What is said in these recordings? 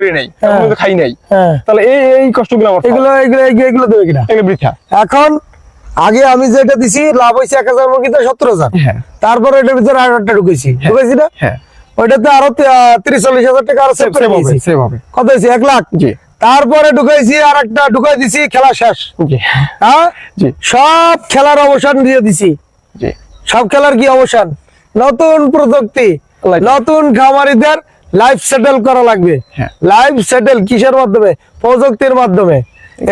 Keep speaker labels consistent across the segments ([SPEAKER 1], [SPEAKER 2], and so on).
[SPEAKER 1] নাই
[SPEAKER 2] হ্যাঁ।
[SPEAKER 1] খাই নাই।
[SPEAKER 2] হ্যাঁ।
[SPEAKER 1] তাহলে এই এই কষ্টগুলো আমার
[SPEAKER 2] এগুলো এগুলো এগুলো- এগুলো দেবে কিনা?
[SPEAKER 1] এগুলো বৃথা।
[SPEAKER 2] এখন আগে আমি যেটা দিছি লাভ হয়েছে এক হাজার মুরগিতে সত্তর হাজার।
[SPEAKER 1] হ্যাঁ।
[SPEAKER 2] তারপরে এটার ভিতরে ঢুকেছি। ঢুকেছি না? ওইটাতে আরও তিরিশ চল্লিশ হাজার টাকা আরও সেভ
[SPEAKER 1] হবে
[SPEAKER 2] কত হয়েছে এক লাখ।
[SPEAKER 1] জি।
[SPEAKER 2] তারপরে ঢুকাইছি আর একটা ঢুকাই দিছি খেলা শেষ। হ্যাঁ? সব খেলার অবসান দিয়ে দিছি। সব খেলার কি অবসান? নতুন প্রযুক্তি নতুন খামারিদের লাইফ সেটেল করা লাগবে।
[SPEAKER 1] হ্যাঁ।
[SPEAKER 2] লাইফ সেটেল কিসের মাধ্যমে? প্রযুক্তির মাধ্যমে।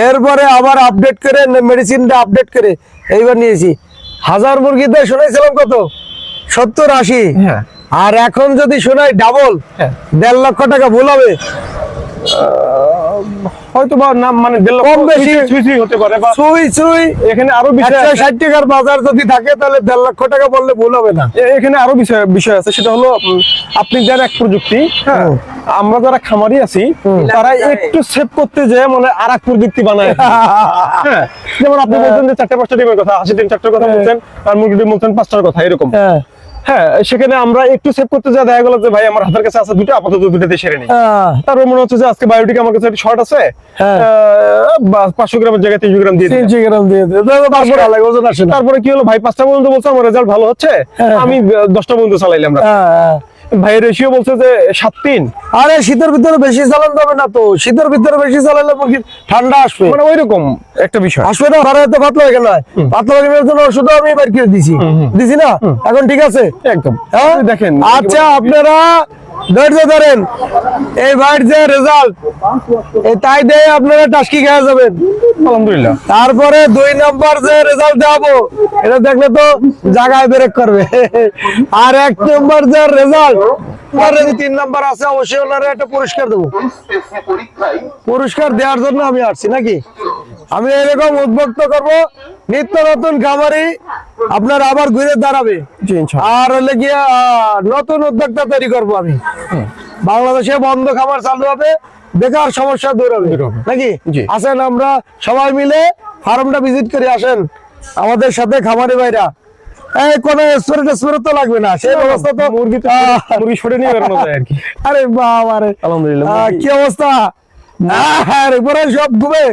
[SPEAKER 2] এরপরে আবার আপডেট করে মেডিসিনটা আপডেট করে এইবার নিয়েছি। হাজার মুরগিতে শুনেছিলাম কত? সত্তর আশি।
[SPEAKER 1] হ্যাঁ।
[SPEAKER 2] আর এখন যদি শোনাই ডাবল
[SPEAKER 1] হ্যাঁ।
[SPEAKER 2] দেড় লক্ষ টাকা ভুল হবে।
[SPEAKER 1] হয়তো বা নাম মানে দেড় লক্ষ
[SPEAKER 2] বেশি।
[SPEAKER 1] ছুঁই ছুঁই হতে পারে বা
[SPEAKER 2] সুই সুই
[SPEAKER 1] এখানে আরও বিষয়
[SPEAKER 2] ষাট টাকার বাজার যদি থাকে তাহলে দেড় লক্ষ টাকা বললে ভুল হবে না।
[SPEAKER 1] এখানে আরও বিষয় বিষয় আছে সেটা হলো আপনি যারা এক প্রযুক্তি হ্যাঁ আমরা যারা খামারি আছি তারা একটু সেভ করতে যে মানে আর এক প্রযুক্তি বানায়। হ্যাঁ যেমন আপনি বলছেন যে চারটে পাঁচটা ডিমের কথা আশি দিন চারটার কথা বলছেন আর মুরগি বলছেন পাঁচটার কথা এরকম।
[SPEAKER 2] হ্যাঁ
[SPEAKER 1] সেখানে আমরা একটু সেভ করতে যা দেখা গেল যে ভাই আমার হাতের কাছে আছে দুটো আপাতত দুটোতে সেরে নিই
[SPEAKER 2] হ্যাঁ
[SPEAKER 1] তারপর মনে হচ্ছে যে আজকে বায়োটিক আমার কাছে শর্ট আছে
[SPEAKER 2] হ্যাঁ।
[SPEAKER 1] পাঁচশো গ্রামের জায়গায় তিনশো গ্রাম দিয়ে।
[SPEAKER 2] তিনশো গ্রাম দিয়ে তারপরে
[SPEAKER 1] তারপরে কি হলো ভাই পাঁচটা পর্যন্ত বলছে আমার রেজাল্ট ভালো হচ্ছে
[SPEAKER 2] হ্যাঁ।
[SPEAKER 1] আমি দশটা পর্যন্ত চালাইলাম। ভাই রেশিও বলছে যে সাত তিন।
[SPEAKER 2] আরে শীতের ভিতরে বেশি চালান যাবে না তো। শীতের ভিতরে বেশি চালালে মুরগি ঠান্ডা আসবে।
[SPEAKER 1] মানে ওইরকম একটা বিষয়।
[SPEAKER 2] আসবে না ভাড়া তো পাতলা হয়ে নয় পাতলা হয়ে জন্য ওষুধ আমি বের করে দিছি। দিছি না? এখন ঠিক আছে?
[SPEAKER 1] একদম।
[SPEAKER 2] হ্যাঁ?
[SPEAKER 1] দেখেন
[SPEAKER 2] আচ্ছা আপনারা ধৈর্য ধরেন। এই ভাইয়ের যে রেজাল্ট এই তাই দিয়ে আপনারা টাস্কি খেয়ে যাবেন।
[SPEAKER 1] আলহামদুলিল্লাহ।
[SPEAKER 2] তারপরে দুই নম্বর যে রেজাল্ট দেবো এটা দেখলে তো জায়গায় ব্রেক করবে। আর এক নম্বর যে রেজাল্ট তিন নাম্বার আছে অবশ্যই ওনারা একটা পুরস্কার দেবো। পুরস্কার দেওয়ার জন্য আমি আসছি নাকি? আমি এরকম উদ্বুদ্ধ করব নিত্য নতুন খামারি আপনার আবার ঘুরে দাঁড়াবে। আর হলে গিয়ে নতুন উদ্যোক্তা তৈরি করব আমি। বাংলাদেশে বন্ধ খাবার চালু হবে বেকার সমস্যা দূর হবে। নাকি। আসেন আমরা সবাই মিলে ফার্মটা ভিজিট করে আসেন। আমাদের সাথে খামারি ভাইরা। কোন স্প্রে টেস্প্রে তো লাগবে না। সেই ব্যবস্থা তো
[SPEAKER 1] মুরগি মুরগি সরে নিয়ে বেরোনো যায় আর কি।
[SPEAKER 2] আরে বাবা রে
[SPEAKER 1] আলহামদুলিল্লাহ
[SPEAKER 2] কি অবস্থা? আরে পুরো সব ঘুমে।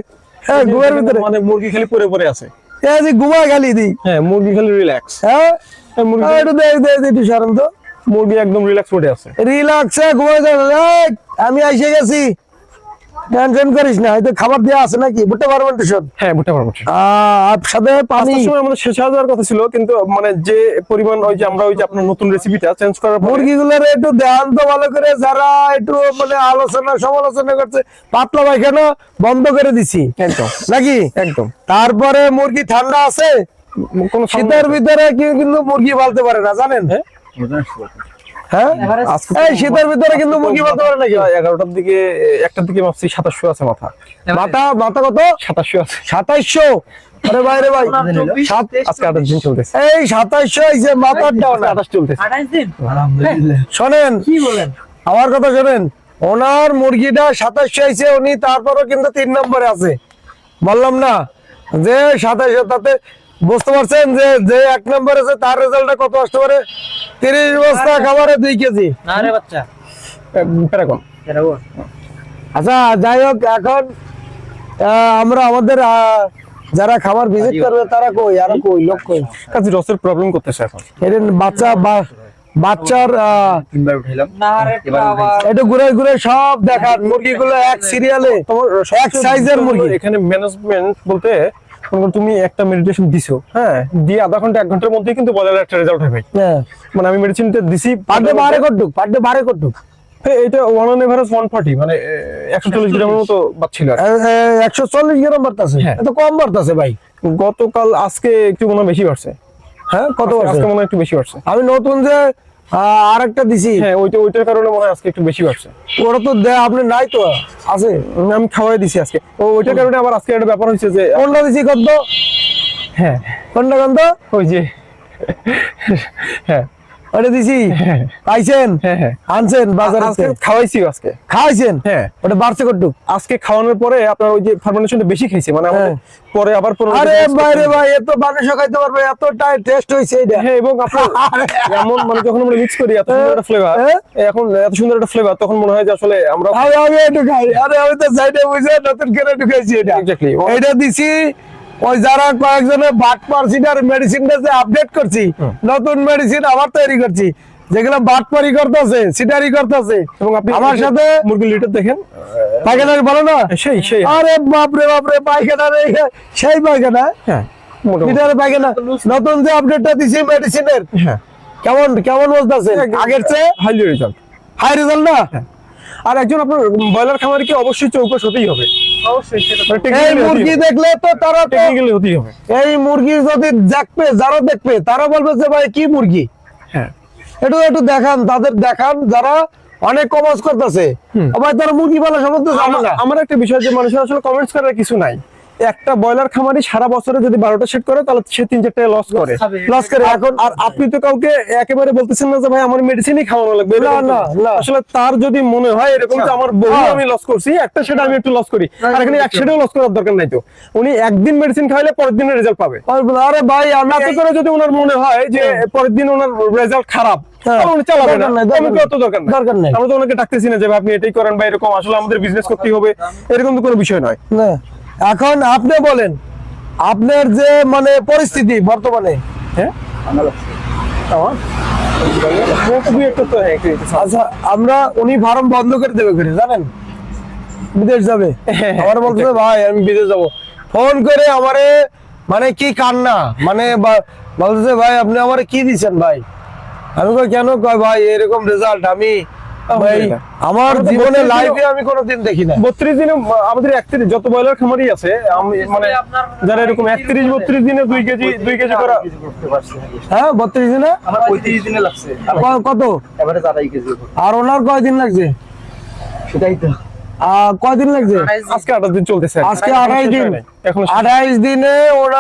[SPEAKER 2] হ্যাঁ ঘুমের ভিতরে
[SPEAKER 1] মানে মুরগি খালি পরে পরে আছে।
[SPEAKER 2] এই যে ঘুমায় খালি দি।
[SPEAKER 1] হ্যাঁ মুরগি খালি রিল্যাক্স
[SPEAKER 2] হ্যাঁ?
[SPEAKER 1] মুরগি
[SPEAKER 2] আহ, একটু দে দে দে একটু সরেন তো।
[SPEAKER 1] মুরগি একদম রিল্যাক্স মোডে আছে।
[SPEAKER 2] রিল্যাক্সে ঘুমাই যাবে আমি এসে গেছি। টেনশন করিস না হয়তো খাবার দেওয়া আছে নাকি? শোন
[SPEAKER 1] হ্যাঁ বুঝতে পারব
[SPEAKER 2] আর সাথে পানি।
[SPEAKER 1] সময় আমাদের শেষ যাওয়ার কথা ছিল কিন্তু মানে যে পরিমাণ ওই যে আমরা ওই যে আপনার নতুন রেসিপিটা চেঞ্জ করার পর
[SPEAKER 2] মুরগিগুলোর একটু ধ্যান তো ভালো করে যারা একটু মানে আলোচনা সমালোচনা করছে পাতলা পায়খানা বন্ধ করে দিছি।
[SPEAKER 1] একদম।
[SPEAKER 2] নাকি?
[SPEAKER 1] একদম।
[SPEAKER 2] তারপরে মুরগি ঠান্ডা আছে
[SPEAKER 1] কোনো
[SPEAKER 2] শীতের ভিতরে কিন্তু মুরগি পালতে পারে না জানেন? হ্যাঁ?
[SPEAKER 1] আজকে
[SPEAKER 2] এই শীতের ভিতরে কিন্তু মুরগি পালতে পারে নাকি?
[SPEAKER 1] এগারোটার দিকে একটার দিকে ভাবছি সাতাশশো আছে মাথা।
[SPEAKER 2] মাথা মাথা কত?
[SPEAKER 1] সাতাশশো আছে।
[SPEAKER 2] সাতাইশশো? আরে ভাই। রে ভাই সাত
[SPEAKER 1] আজকে আঠাশ দিন চলতেছে।
[SPEAKER 2] এই সাতাইশশো এই যে মাথার ডাউন।
[SPEAKER 1] আঠাশ চলতেছে।
[SPEAKER 2] শোনেন
[SPEAKER 3] কি বলেন?
[SPEAKER 2] আমার কথা শোনেন ওনার মুরগিটা সাতাশশো আইছে উনি তারপরও কিন্তু তিন নম্বরে আছে। বললাম না যে সাতাশশো তাতে বুঝতে পারছেন যে যে এক নম্বর আছে তার রেজাল্টটা কত আসতে পারে? তিরিশ বস্তা খাবারে দুই কেজি।
[SPEAKER 3] না রে বাচ্চা। এরকম
[SPEAKER 2] আচ্ছা যাই হোক এখন আমরা আমাদের যারা খাবার ভিজিট করবে তারা কই? আর কই? লোক কই?
[SPEAKER 1] কাজে রসের প্রবলেম করতেছে এখন।
[SPEAKER 2] বাচ্চা বা বাচ্চার একটু ঘুরে ঘুরে সব দেখান। মুরগিগুলো এক সিরিয়ালে এক সাইজের মুরগি।
[SPEAKER 1] এখানে ম্যানেজমেন্ট বলতে মনে তুমি একটা মেডিটেশন দিছো হ্যাঁ? দিয়ে আধা ঘণ্টা এক ঘণ্টার মধ্যেই কিন্তু একটা রেজাল্ট হবে।
[SPEAKER 2] হ্যাঁ।
[SPEAKER 1] মানে আমি মেডিসিনটা দিছি
[SPEAKER 2] পার ডে বারে পার ডে বারে
[SPEAKER 1] হ্যাঁ, এটা one on average one forty মানে একশো চল্লিশ গ্রামের মতো বাচ্ছিল আর
[SPEAKER 2] একশো চল্লিশ গ্রাম বাড়তেছে।
[SPEAKER 1] হ্যাঁ।
[SPEAKER 2] এত কম বাড়তেছে ভাই।
[SPEAKER 1] গতকাল আজকে একটু মনে বেশি বাড়ছে।
[SPEAKER 2] হ্যাঁ কত
[SPEAKER 1] আজকে- মনে হয় একটু বেশি বাড়ছে।
[SPEAKER 2] আমি নতুন যে আর একটা দিছি।
[SPEAKER 1] হ্যাঁ ওইটা ওইটার কারণে মনে হয় আজকে একটু বেশি বাড়ছে।
[SPEAKER 2] ওরা তো দেয় আপনি নাই তো? আছে।
[SPEAKER 1] আমি খাওয়াই দিছি আজকে। ও ওইটার কারণে আবার আজকে একটা ব্যাপার হয়েছে যে
[SPEAKER 2] কোনটা দিছি কত
[SPEAKER 1] হ্যাঁ।
[SPEAKER 2] কোনটা কত
[SPEAKER 1] ওই যে হ্যাঁ।
[SPEAKER 2] ওটা দিছি। পাইছেন
[SPEAKER 1] হ্যাঁ, হ্যাঁ।
[SPEAKER 2] আনছেন বাজার
[SPEAKER 1] আজকে খাওয়াইছি আজকে
[SPEAKER 2] খাওয়াইছেন
[SPEAKER 1] হ্যাঁ।
[SPEAKER 2] ওটা বাড়ছে কটু
[SPEAKER 1] আজকে খাওয়ানোর পরে আপনার ওই যে ফার্মেন্টেশনটা বেশি খাইছে মানে
[SPEAKER 2] হ্যাঁ।
[SPEAKER 1] পরে আবার
[SPEAKER 2] আরে
[SPEAKER 1] দিন
[SPEAKER 2] ভাই এত মানুষও খাইতে পারবে এতটাই টেস্ট হয়েছে এটা
[SPEAKER 1] হ্যাঁ এবং আপনার এমন মানে যখন আমরা মিক্স করি এত সুন্দর একটা ফ্লেভার। এখন এত সুন্দর একটা ফ্লেভার তখন মনে হয় যে আসলে আমরা
[SPEAKER 2] আমি আমি একটু খাই আরে আমি তো সাইডে বুঝে নতুন করে একটু খাইছি এটা. এটা দিছি ওই যারা কয়েকজনে বাট পার্সিটার মেডিসিনটা যে আপডেট করছি নতুন মেডিসিন আবার তৈরি করছি। যেগুলো বাট করতেছে সিটারি করতেছে।
[SPEAKER 1] এবং আপনি
[SPEAKER 2] আমার সাথে
[SPEAKER 1] মুরগির লিটার দেখেন?
[SPEAKER 2] পায়খানার বলো না?
[SPEAKER 1] সেই সেই।
[SPEAKER 2] আরে বাপরে বাপরে পায়খানা রে সেই পায়খানা?
[SPEAKER 1] হ্যাঁ
[SPEAKER 2] পায়খানা। নতুন যে আপডেটটা দিছি মেডিসিনের
[SPEAKER 1] হ্যাঁ।
[SPEAKER 2] কেমন কেমন বলতেছে আগের চেয়ে
[SPEAKER 1] রেজাল্ট
[SPEAKER 2] হাই রেজাল্ট না?
[SPEAKER 1] আর একজন আপনার ব্রয়লার খামারকে অবশ্যই চৌকস হতেই হবে?
[SPEAKER 3] অবশ্যই সেটা
[SPEAKER 2] এই মুরগি দেখলে তো তারা
[SPEAKER 1] টেকনিক্যালি হতেই হবে।
[SPEAKER 2] এই মুরগি যদি দেখবে যারা দেখবে তারা বলবে যে ভাই কি মুরগি?
[SPEAKER 1] হ্যাঁ।
[SPEAKER 2] একটু একটু দেখান তাদের দেখান যারা অনেক কমার্স করতেছে। আবার তারা মুরগি পালা সম্বন্ধে জানে
[SPEAKER 1] আমার- আমার একটা বিষয় যে মানুষের আসলে কমেন্টস করার কিছু নাই। একটা ব্রয়লার খামারি সারা বছরে যদি বারোটা সেট করে তাহলে সে তিন চারটা লস করে লস করে। এখন আর আপনি তো কাউকে একেবারে বলতেছেন না যে ভাই আমার মেডিসিনই খাওয়ানো লাগবে।
[SPEAKER 2] না, না,
[SPEAKER 1] আসলে তার যদি মনে হয় এরকম যে আমার বহু
[SPEAKER 2] হ্যাঁ।
[SPEAKER 1] আমি লস করছি একটা সেটা আমি একটু লস করি। আর এখানে এক সেটাও লস করার দরকার নাই তো। উনি একদিন মেডিসিন খাওয়াইলে পরের দিনের রেজাল্ট পাবে।
[SPEAKER 2] আরে ভাই আমি
[SPEAKER 1] তাতে করে যদি ওনার মনে হয় যে পরের দিন ওনার রেজাল্ট খারাপ
[SPEAKER 2] হ্যাঁ।
[SPEAKER 1] আমরা তো ওনাকে ডাকতেছি না যে আপনি এটাই করেন বা এরকম আসলে আমাদের বিজনেস করতেই হবে। এরকম তো কোনো বিষয় নয়।
[SPEAKER 2] এখন আপনি বলেন, আপনার যে মানে পরিস্থিতি বর্তমানে
[SPEAKER 1] হ্যাঁ।
[SPEAKER 2] আচ্ছা আমরা উনি ফার্ম বন্ধ করে দেবে করে জানেন? বিদেশ যাবে। আমার বলছে, ভাই, আমি বিদেশ যাব। ফোন করে আমারে মানে কি কান্না? মানে বলতেছে, ভাই, আপনি আমারে কি দিছেন ভাই? আমি কেন? কয়, ভাই, এরকম রেজাল্ট আমি। আমার জীবনে লাইফে আমি কোনোদিন দেখি না
[SPEAKER 1] বত্রিশ দিনে আমাদের একত্রিশ যত ব্রয়লার খামারই আছে আমি মানে যারা এরকম একত্রিশ বত্রিশ দিনে দুই কেজি দুই কেজি করা
[SPEAKER 2] হ্যাঁ বত্রিশ দিনে?
[SPEAKER 3] আমার পঁয়ত্রিশ দিনে লাগছে।
[SPEAKER 2] কত?
[SPEAKER 3] আড়াই কেজি
[SPEAKER 2] আর ওনার কয়দিন লাগছে?
[SPEAKER 3] সেটাই তো।
[SPEAKER 2] কয়দিন লাগছে?
[SPEAKER 1] আজকে আঠাশ দিন চলতেছে।
[SPEAKER 2] আজকে আঠাইশ দিন
[SPEAKER 1] এখন
[SPEAKER 2] আঠাইশ দিনে ওরা